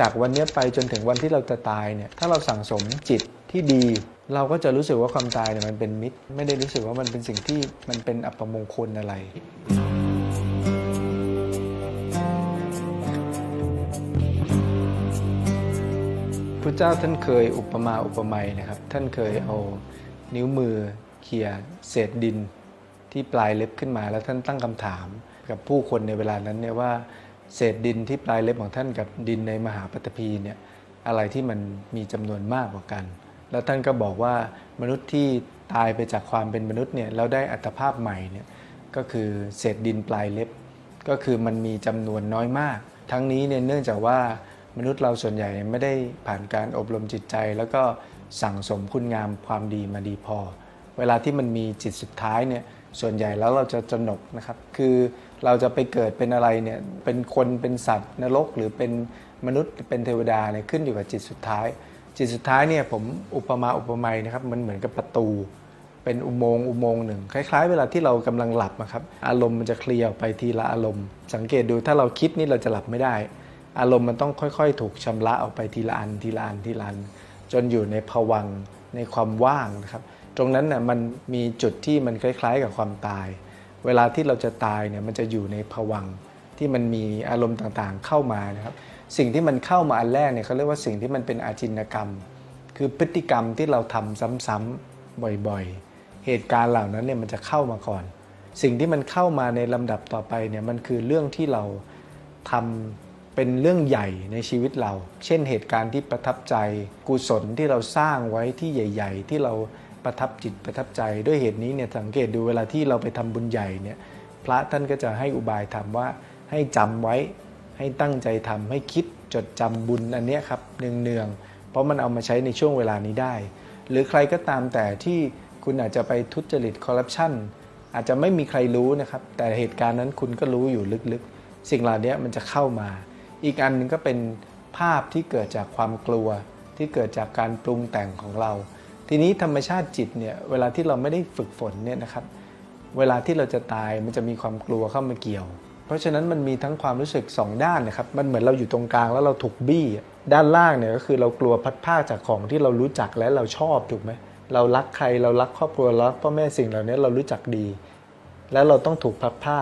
จากวันนี้ไปจนถึงวันที่เราจะตายเนี่ยถ้าเราสั่งสมจิตที่ดี เราก็จะรู้สึกว่าความตายเนี่ยมันเป็นมิตร ไม่ได้รู้สึกว่ามันเป็นสิ่งที่มันเป็นอัปมงคลอะไรพระเจ้าท่านเคยอุปมาอุปไมยนะครับ ท่านเคยเอานิ้วมือเขี่ยเศษดินที่ปลายเล็บขึ้นมา แล้วท่านตั้งคำถามกับผู้คนในเวลานั้นเนี่ยว่า เศษดินที่ปลายเล็บของท่านกับดินในมหาปฐพีเนี่ยอะไรที่มันมีจำนวนมากกว่ากัน แล้วท่านก็บอกว่ามนุษย์ที่ตายไปจากความเป็นมนุษย์เนี่ยแล้วได้อัตภาพใหม่เนี่ยก็คือเศษดินปลายเล็บ ก็คือมันมีจำนวนน้อยมาก ทั้งนี้เนี่ยเนื่องจากว่ามนุษย์เราส่วนใหญ่ไม่ได้ผ่านการอบรมจิตใจ แล้วก็สั่งสมคุณงามความดีมาดีพอ เวลาที่มันมีจิตสุดท้ายเนี่ย ส่วนใหญ่แล้วเราจะจนกนะครับ คือเราจะไปเกิดเป็นอะไรเนี่ย เป็นคนเป็นสัตว์นรกหรือเป็นมนุษย์เป็นเทวดาเนี่ยขึ้นอยู่กับจิตสุดท้าย จิตสุดท้ายเนี่ยผมอุปมาอุปไมยนะครับ มันเหมือนกับประตู เป็นอุโมงค์อุโมงค์หนึ่งคล้ายๆ เวลาที่เรากำลังหลับอะครับ อารมณ์มันจะเคลียร์ออกไปทีละอารมณ์ สังเกตดูถ้าเราคิดนี่เราจะหลับไม่ได้ อารมณ์มันต้องค่อยๆ ถูกชำระออกไปทีละอันทีละอันทีละอันจนอยู่ในภวังในความว่างนะครับ ตรงนั้นน่ะมันมีจุดที่มันคล้าย ๆ กับความตาย เวลาที่เราจะตายเนี่ยมันจะอยู่ในภวังที่มันมีอารมณ์ต่างๆเข้ามานะครับ สิ่งที่มันเข้ามาอันแรกเนี่ยเขาเรียกว่าสิ่งที่มันเป็นอาจินกรรม คือพฤติกรรมที่เราทำซ้ำๆบ่อยๆ เหตุการณ์เหล่านั้นเนี่ยมันจะเข้ามาก่อน สิ่งที่มันเข้ามาในลำดับต่อไปเนี่ยมันคือเรื่องที่เราทำเป็นเรื่องใหญ่ในชีวิตเรา เช่นเหตุการณ์ที่ประทับใจ กุศลที่เราสร้างไว้ที่ใหญ่ ๆ ที่เรา ประทับจิตประทับใจด้วยเหตุนี้เนี่ยสังเกตดูเวลาที่เราไปทำบุญใหญ่เนี่ยพระท่านก็จะให้อุบายทำว่าให้จำไว้ให้ตั้งใจทำให้คิดจดจำบุญอันเนี้ยครับเนืองๆเพราะมันเอามาใช้ในช่วงเวลานี้ได้ หรือใครก็ตามแต่ที่คุณอาจจะไปทุจริตคอร์รัปชันอาจจะไม่มีใครรู้นะครับ แต่เหตุการณ์นั้นคุณก็รู้อยู่ลึกๆ สิ่งเหล่านี้มันจะเข้ามา อีกอันหนึงก็เป็นภาพที่เกิดจากความกลัว ที่เกิดจากการปรุงแต่งของเรา ทีนี้ธรรมชาติจิตเนี่ยเวลาที่เราไม่ได้ฝึกฝนเนี่ยนะครับ เวลาที่เราจะตายมันจะมีความกลัวเข้ามาเกี่ยว เพราะฉะนั้นมันมีทั้งความรู้สึก 2 ด้านนะครับ มันเหมือนเราอยู่ตรงกลางแล้วเราถูกบี้ ด้านล่างเนี่ยก็คือเรากลัวพัดพราจากของที่เรารู้จักและเราชอบถูกไหมเรารักใครเรารักครอบครัวรักพ่อแม่สิ่งเหล่านี้เรารู้จักดี แล้วเราต้องถูกพัดพรา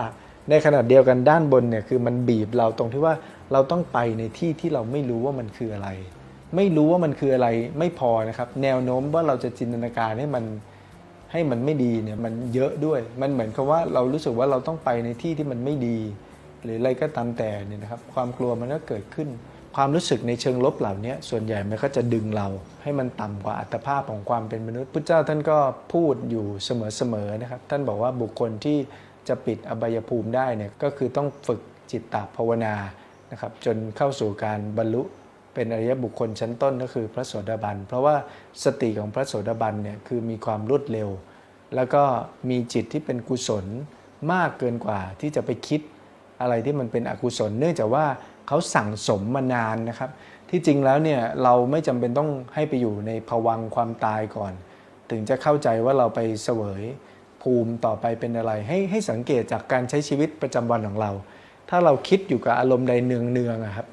ในขณะเดียวกันด้านบนเนี่ยคือมันบีบเราตรงที่ว่าเราต้องไปในที่ที่เราไม่รู้ว่ามันคืออะไร ไม่รู้ว่ามันคืออะไรไม่พอนะครับ แนวโน้มว่าเราจะจินตนาการให้มันให้มันไม่ดีเนี่ยมันเยอะด้วย มันเหมือนกับว่าเรารู้สึกว่าเราต้องไปในที่ที่มันไม่ดี หรืออะไรก็ตามแต่เนี่ยนะครับ ความกลัวมันก็เกิดขึ้น ความรู้สึกในเชิงลบเหล่านี้ส่วนใหญ่มันก็จะดึงเรา ให้มันต่ำกว่าอัตภาพของความเป็นมนุษย์ พุทธเจ้าท่านก็พูดอยู่เสมอๆนะครับ ท่านบอกว่าบุคคลที่จะปิดอบายภูมิได้เนี่ยก็คือต้องฝึกจิตตภาวนานะครับจนเข้าสู่การบรรลุ เป็นอริยบุคคลชั้นต้นก็คือพระโสดาบัน เพราะว่าสติของพระโสดาบันเนี่ยคือมีความรวดเร็ว แล้วก็มีจิตที่เป็นกุศลมากเกินกว่าที่จะไปคิดอะไรที่มันเป็นอกุศล เนื่องจากว่าเขาสั่งสมมานานนะครับ ที่จริงแล้วเนี่ยเราไม่จำเป็นต้องให้ไปอยู่ในภวังความตายก่อน ถึงจะเข้าใจว่าเราไปเสวยภูมิต่อไปเป็นอะไร ให้ให้สังเกตจากการใช้ชีวิตประจำวันของเรา ถ้าเราคิดอยู่กับอารมณ์ใดเนืองๆอะครับ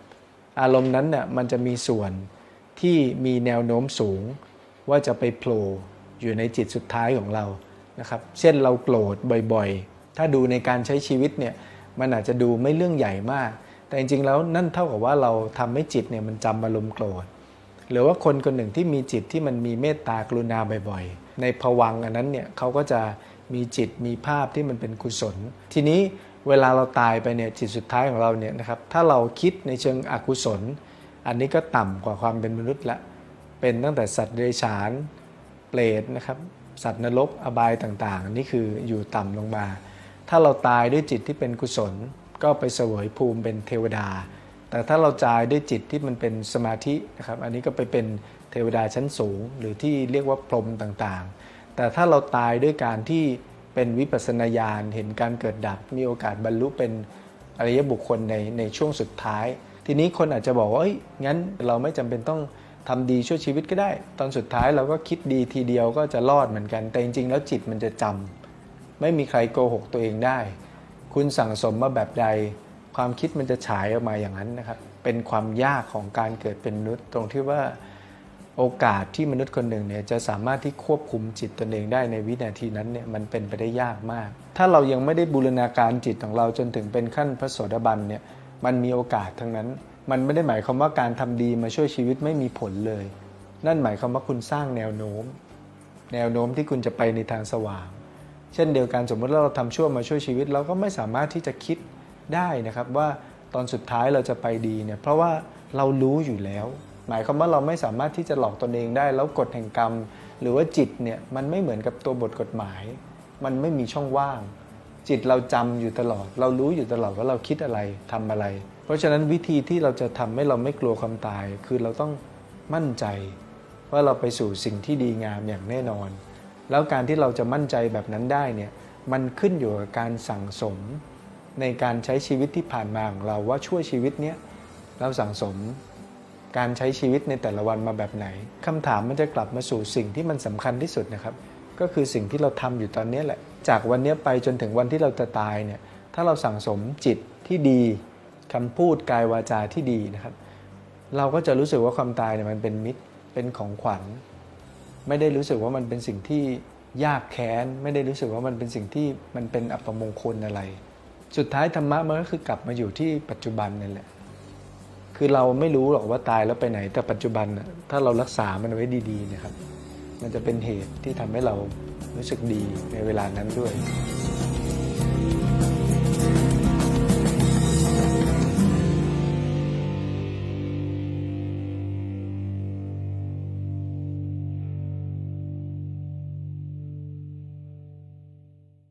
อารมณ์นั้นเนี่ยมันจะมีส่วนที่มีแนวโน้มสูง ว่าจะไปโผล่อยู่ในจิตสุดท้ายของเรานะครับ เช่นเราโกรธบ่อยๆ ถ้าดูในการใช้ชีวิตเนี่ยมันอาจจะดูไม่เรื่องใหญ่มาก แต่จริงๆแล้วนั่นเท่ากับว่าเราทำให้จิตเนี่ยมันจำอารมณ์โกรธ หรือว่าคนคนหนึ่งที่มีจิตที่มันมีเมตตากรุณาบ่อยๆ ในภวังอันนั้นเนี่ยเขาก็จะมีจิตมีภาพที่มันเป็นกุศล ทีนี้ เวลาเราตายไปเนี่ยจิตสุดท้ายของเราเนี่ยนะครับถ้าเราคิดในเชิงอกุศล อันนี้ก็ต่ำกว่าความเป็นมนุษย์ละเป็นตั้งแต่สัตว์เดรัจฉานเปรตนะครับสัตว์นรกอบายต่างๆ นี่คืออยู่ต่ำลงมา ถ้าเราตายด้วยจิตที่เป็นกุศล ก็ไปเสวยภูมิเป็นเทวดา แต่ถ้าเราตายด้วยจิตที่มันเป็นสมาธินะครับอันนี้ก็ไปเป็นเทวดาชั้นสูง หรือที่เรียกว่าพรหมต่างๆ แต่ถ้าเราตายด้วยการที่ เป็นวิปัสสนาญาณเห็นการเกิดดับ มีโอกาสบรรลุเป็นอริยบุคคลในในช่วงสุดท้าย ทีนี้คนอาจจะบอกว่าเอ้ยงั้นเราไม่จำเป็นต้องทำดีช่วยชีวิตก็ได้ ตอนสุดท้ายเราก็คิดดีทีเดียวก็จะรอดเหมือนกัน แต่จริงๆ แล้วจิตมันจะจำไม่มีใครโกหกตัวเองได้ คุณสั่งสมมาแบบใด ความคิดมันจะฉายออกมาอย่างนั้นนะครับ เป็นความยากของการเกิดเป็นมนุษย์ตรงที่ว่า โอกาสที่มนุษย์คนหนึ่งเนี่ยจะสามารถที่ควบคุมจิตตนเองได้ในวินาทีนั้นเนี่ยมันเป็นไปได้ยากมาก ถ้าเรายังไม่ได้บูรณาการจิตของเราจนถึงเป็นขั้นพระโสดาบันเนี่ยมันมีโอกาสทั้งนั้น มันไม่ได้หมายความว่าการทำดีมาช่วยชีวิตไม่มีผลเลย นั่นหมายความว่าคุณสร้างแนวโน้ม แนวโน้มที่คุณจะไปในทางสว่าง เช่นเดียวกันสมมติว่าเราทำชั่วมาช่วยชีวิต เราก็ไม่สามารถที่จะคิดได้นะครับว่าตอนสุดท้ายเราจะไปดีเนี่ยเพราะว่าเรารู้อยู่แล้ว หมายความว่าเราไม่สามารถที่จะหลอกตนเองได้ แล้วกฎแห่งกรรม หรือว่าจิตเนี่ยมันไม่เหมือนกับตัวบทกฎหมาย มันไม่มีช่องว่าง จิตเราจำอยู่ตลอด เรารู้อยู่ตลอดว่าเราคิดอะไรทำอะไร เพราะฉะนั้นวิธีที่เราจะทำให้เราไม่กลัวความตาย คือเราต้องมั่นใจ ว่าเราไปสู่สิ่งที่ดีงามอย่างแน่นอน แล้วการที่เราจะมั่นใจแบบนั้นได้เนี่ยมันขึ้นอยู่กับการสั่งสม ในการใช้ชีวิตที่ผ่านมาของเราว่าช่วยชีวิตเนี้ยเราสั่งสม การใช้ชีวิตในแต่ละวันมาแบบไหนคำถามมันจะกลับมาสู่สิ่งที่มันสำคัญที่สุดนะครับ ก็คือสิ่งที่เราทำอยู่ตอนนี้แหละ จากวันนี้ไปจนถึงวันที่เราจะตายเนี่ยถ้าเราสั่งสมจิตที่ดีคำพูดกายวาจาที่ดีนะครับ เราก็จะรู้สึกว่าความตายเนี่ยมันเป็นมิตรเป็นของขวัญ ไม่ได้รู้สึกว่ามันเป็นสิ่งที่ยากแค้น ไม่ได้รู้สึกว่ามันเป็นสิ่งที่มันเป็นอัปมงคลอะไร สุดท้ายธรรมะมันก็คือกลับมาอยู่ที่ปัจจุบันนั่นแหละ คือเราไม่รู้หรอกว่าตายแล้วไปไหน แต่ปัจจุบันถ้าเรารักษามันไว้ดีๆนะครับ มันจะเป็นเหตุที่ทำให้เรารู้สึกดีในเวลานั้นด้วย